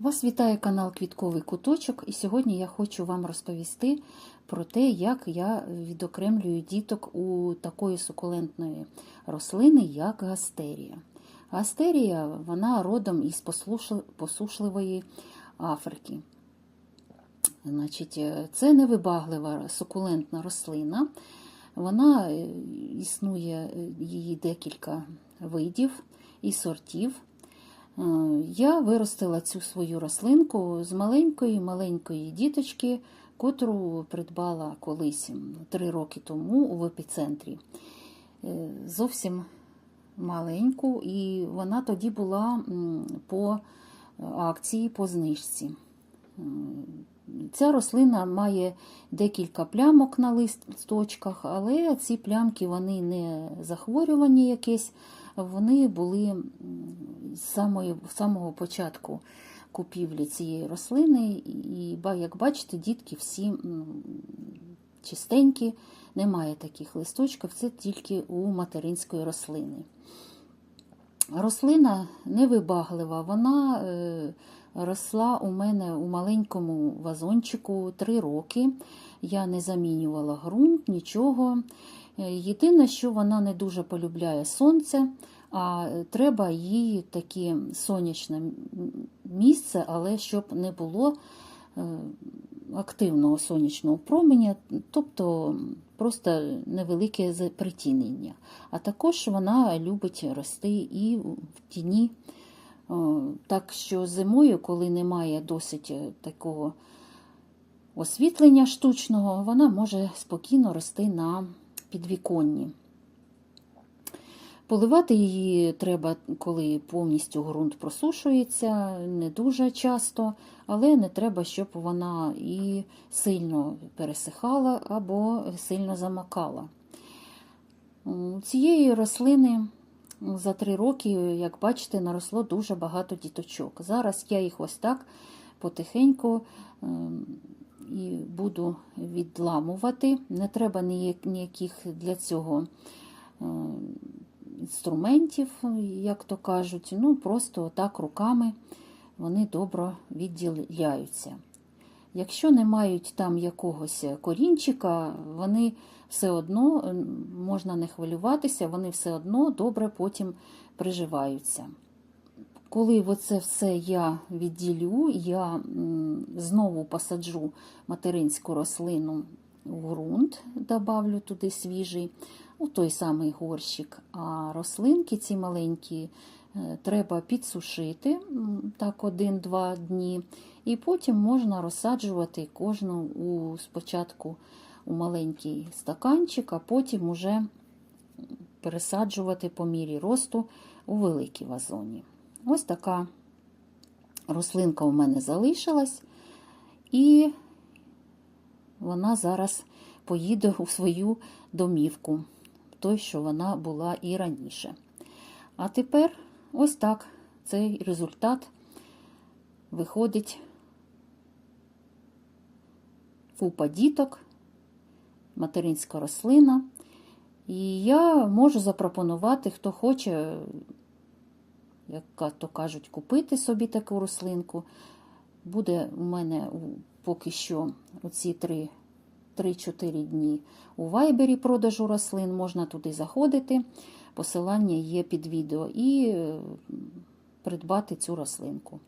Вас вітає канал Квітковий Куточок, і сьогодні я хочу вам розповісти про те, як я відокремлюю діток у такої сукулентної рослини, як гастерія. Гастерія вона родом із посушливої Африки. Значить, е, це невибаглива сукулентна рослина. Вона е, існує е, її декілька видів і сортів. Е, Я виростила цю свою рослинку з маленької маленької діточки, котру придбала колись три роки тому в епіцентрі. Е, Зовсім маленьку, і вона тоді була по акції, по знижці. Ця рослина має декілька плямок на листочках, але ці плямки вони не захворювані якесь, вони були з самої, самого початку купівлі цієї рослини. І, як бачите, дітки всі чистенькі, немає таких листочків, це тільки у материнської рослини. Рослина невибаглива, вона е, росла у мене у маленькому вазончику 3 роки. Я не замінювала ґрунт, нічого. Е, Єдине, що вона не дуже полюбляє сонце, а треба їй таке сонячне місце, але щоб не було е, активного сонячного променя, тобто просто невелике притінення. А також вона любить рости і в тіні. Так що зимою, коли немає досить е, такого освітлення штучного, вона може спокійно рости на підвіконні. Поливати її треба, коли повністю ґрунт просушується, не дуже часто, але не треба, щоб вона і сильно пересихала або сильно замокала. Цієї рослини за три роки, як бачите, наросло дуже багато діточок. Зараз я їх ось так потихеньку ем, і буду відламувати. Не треба ніяких для цього ем, інструментів, як то кажуть. Ну, просто отак руками вони добре відділяються. Якщо не мають там якогось корінчика, вони все одно можна не хвилюватися, вони все одно добре потім приживаються. Коли оце все я відділю, я знову посаджу материнську рослину в ґрунт, добавлю туди свіжий, у той самий горщик. А рослинки ці маленькі е, треба підсушити так один-два дні, і потім можна розсаджувати кожну у, спочатку у маленький стаканчик, а потім уже пересаджувати по мірі росту у великі вазоні. Ось така рослинка у мене залишилась, і вона зараз поїде у свою домівку, той, що вона була і раніше. А тепер ось так цей результат виходить фупа діток, материнська рослина. І я можу запропонувати, хто хоче, як то кажуть, купити собі таку рослинку. Буде у мене поки що оці три 3-4 дні у вайбері продажу рослин, можна туди заходити. Посилання є під відео і е, придбати цю рослинку.